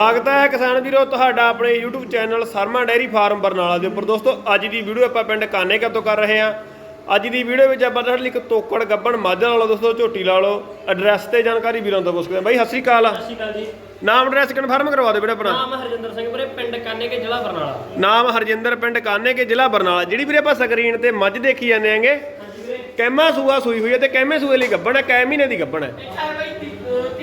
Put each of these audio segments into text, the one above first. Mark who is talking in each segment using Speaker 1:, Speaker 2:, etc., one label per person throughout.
Speaker 1: ਸਵਾਗਤ ਹੈ ਕਿਸਾਨ ਵੀਰੋ ਤੁਹਾਡਾ ਆਪਣੇ YouTube channel Sharma dairy farm Barnala ਦੇ ਉੱਪਰ। ਦੋਸਤੋ ਅੱਜ ਦੀ ਵੀਡੀਓ ਆਪਾਂ ਪਿੰਡ ਕਾਨੇਕਾ ਤੋਂ ਕਰ ਰਹੇ ਹਾਂ। ਅੱਜ ਦੀ ਵੀਡੀਓ ਵਿੱਚ ਆਪਾਂ ਤੁਹਾਡੇ ਲਈ ਇੱਕ ਤੋਕੜ ਗੱਬਣ ਮੱਝ ਲਾ ਲਓ ਦੋਸਤੋ ਝੋਟੀ ਲਾ ਲਓ। ਐਡਰੈਸ ਤੇ ਜਾਣਕਾਰੀ ਵੀਰਾਂ ਤੋਂ ਪੁੱਛਦੇ ਹਾਂ। ਬਾਈ ਸਤਿ ਸ਼੍ਰੀ ਅਕਾਲ।
Speaker 2: ਸਤਿ ਸ਼੍ਰੀ ਅਕਾਲ ਜੀ।
Speaker 1: ਨਾਮ ਐਡਰੈਸ ਕਨਫਰਮ ਕਰਵਾ ਦਿਓ ਵੀਰੇ ਆਪਣਾ।
Speaker 2: ਨਾਮ ਹਰਜਿੰਦਰ ਸਿੰਘ ਵੀਰੇ ਪਿੰਡ ਕਾਨੇ ਕੇ ਜ਼ਿਲ੍ਹਾ ਬਰਨਾਲਾ।
Speaker 1: ਨਾਮ ਹਰਜਿੰਦਰ ਪਿੰਡ ਕਾਨੇਕੇ ਜ਼ਿਲ੍ਹਾ ਬਰਨਾਲਾ। ਜਿਹੜੀ ਵੀਰੇ ਆਪਾਂ ਸਕਰੀਨ ਤੇ ਮੱਝ ਦੇਖੀ ਜਾਂਦੇ ਆਂਗੇ
Speaker 2: ਹਾਂਜੀ ਵੀਰੇ।
Speaker 1: ਕੈਮਾ ਸੂਆ ਸੂਈ ਹੋਈ ਹੈ ਤੇ ਕੈਮੇ ਸੂਏ ਲਈ ਗੱਬਣ ਹੈ ਕੈ ਮਹੀਨੇ ਦੀ ਗੱਬਣ ਹੈ।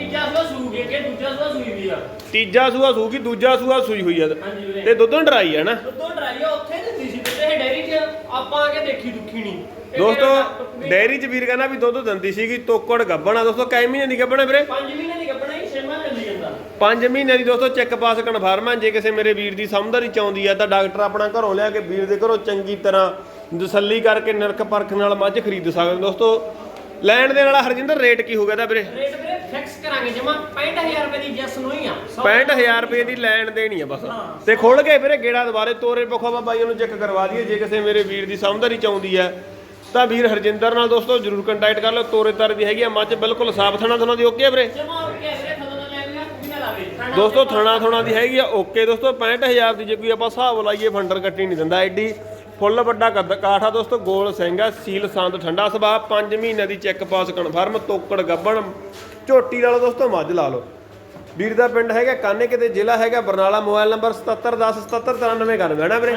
Speaker 2: ਤੀਜਾ ਸੂਆ ਸੂ ਗਿਆ ਕਿ ਦੂਜਾ ਸੂਆ ਸੂਈ ਵੀ ਆ।
Speaker 1: ਤੀਜਾ ਸੂਆ ਸੂਗੀ ਦੂਜਾ ਸੂਆ ਸੂਈ ਹੋਈ
Speaker 2: ਹਾਂਜੀ ਵੀਰੇ।
Speaker 1: ਤੇ ਦੁੱਧੋਂ ਡਰਾਈ ਹੈ ਨਾ?
Speaker 2: ਦੁੱਧੋਂ ਡਰਾਈ ਆ ਉੱਥੇ ਦਿੰਦੀ ਸੀ ਤੇ ਇਹ ਡੈਰੀ 'ਚ ਆਪਾਂ ਆ ਕੇ ਦੇਖੀ ਦੁੱਖੀ ਨਹੀਂ।
Speaker 1: ਦੋਸਤੋ? ਡੈਰੀ ਚ ਵੀਰ ਕਹਿੰਦਾ ਵੀ ਦੁੱਧ ਦਿੰਦੀ ਸੀਗੀ ਤੋਕੜ ਗੱਬਣ ਆ ਦੋਸਤੋ ਕੈ ਮਹੀਨੇ ਦੀ ਗੱਬਣ ਵੀਰੇ?
Speaker 2: ਪੰਜ ਮਹੀਨੇ ਦੀ ਗੱਭਣਾ ਹੀ ਛੇਵਾਂ ਚੱਲੀ ਜਾਂਦਾ।
Speaker 1: 5 ਮਹੀਨੇ ਦੀ ਦੋਸਤੋ ਚੈੱਕ ਪਾਸ ਕਨਫਰਮ ਹੈ ਜੇ ਕਿਸੇ ਮੇਰੇ ਵੀਰ ਦੀ ਸਮਝਦਾਰੀ ਚਾਹੁੰਦੀ ਹੈ ਤਾਂ ਡਾਕਟਰ ਆਪਣਾ ਘਰੋਂ ਲਿਆ ਕੇ ਵੀਰ ਦੇ ਘਰੋਂ ਚੰਗੀ ਤਰ੍ਹਾਂ ਤਸੱਲੀ ਕਰਕੇ ਨਰਕ ਪਰਖ ਨਾਲ ਮੱਝ ਖਰੀਦ ਸਕਦੇ। ਦੋਸਤੋ ਲੈਣ ਦੇ ਨਾਲ ਹਰਜਿੰਦਰ ਰੇਟ ਕੀ ਹੋ ਗਿਆ ਦਾ ਵੀਰੇ?
Speaker 2: ਰੇਟ ਵੀਰੇ ਫਿਕਸ ਕਰਾਂਗੇ ਜਮਾ 65000 ਰੁਪਏ ਦੀ ਜੈਸ ਨੂੰ ਹੀ ਆ। ਸੌ-
Speaker 1: 65000 ਰੁਪਏ ਦੀ ਲੈਣ ਦੇਣੀ ਆ ਬਸ। ਤੇ ਖੋਲ ਕੇ ਵੀਰੇ ਗੇੜਾ ਦੁਬਾਰੇ ਤੋਰੇ ਪਖੋ ਬਾਈਆਂ ਨੂੰ ਚੈੱਕ ਕਰਵਾ ਦਈਏ ਜੇ ਕਿਸੇ ਮੇਰੇ ਵੀਰ ਦੀ ਸਮਝਦਾਰੀ ਚਾਹੁੰਦੀ ਹੈ ਤਾਂ ਵੀਰ ਹਰਜਿੰਦਰ ਨਾਲ ਦੋਸਤੋ ਜਰੂਰ ਕੰਟੈਕਟ ਕਰ ਲਓ ਤੋਰੇ ਤਾਰੇ ਦੀ ਹੈਗੀ ਆ ਮੱਝ ਬਿਲਕੁਲ ਸਾਫ਼ ਥਣਾ ਥਣਾ ਦੀ ਓਕੇ ਆ ਵੀਰੇ?
Speaker 2: ਜਮਾ ਓਕੇ ਵੀਰੇ
Speaker 1: ਦੋਸਤੋ ਥਣਾ ਥਣਾ ਦੀ ਹੈਗੀ ਆ ਓਕੇ ਦੋਸਤੋ 65000 ਦੀ ਜੇ ਕੋਈ ਆਪਾਂ ਹਿਸਾਬ ਲਾਈਏ ਫੰਡਰ ਕੱਟੀ ਨਹੀਂ ਦਿੰਦਾ ਐਡੀ ਫੁੱਲ ਵੱਡਾ ਕੱਦ ਕਾਠਾ ਦੋਸਤੋ ਗੋਲ ਸਿੰਘ ਆ ਸੀਲ ਸੰਦ ਠੰਡਾ ਸੁਭਾਅ 5 ਮਹੀਨੇ ਦੀ ਚੈੱਕ ਪਾਸ ਕਨਫਰਮ ਤੋਕੜ ਗੱਬਣ। ਝੋਟੀ ਲਾ ਲਓ ਦੋਸਤੋ ਮੱਝ ਲਾ ਲਓ। ਵੀਰ ਦਾ ਪਿੰਡ ਹੈਗਾ ਕਾਨੇ ਕਿਤੇ ਜ਼ਿਲ੍ਹਾ ਹੈਗਾ ਬਰਨਾਲਾ ਮੋਬਾਈਲ ਨੰਬਰ 7710779391 ਹੈ ਨਾ
Speaker 2: ਵੀਰੇ।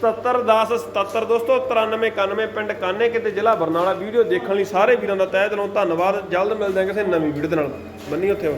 Speaker 1: 771077 ਦੋਸਤੋ 9391 ਪਿੰਡ ਕਾਨੇ ਕਿਤੇ ਜ਼ਿਲ੍ਹਾ ਬਰਨਾਲਾ। ਵੀਡੀਓ ਦੇਖਣ ਲਈ ਸਾਰੇ ਵੀਰਾਂ ਦਾ ਤਹਿ ਦਿਲੋਂ ਧੰਨਵਾਦ। ਜਲਦ ਮਿਲਦੇ ਹਾਂ ਕਿਸੇ ਨਵੀਂ ਵੀਡੀਓ ਦੇ ਨਾਲ। ਬੰਨੀ ਉੱਥੇ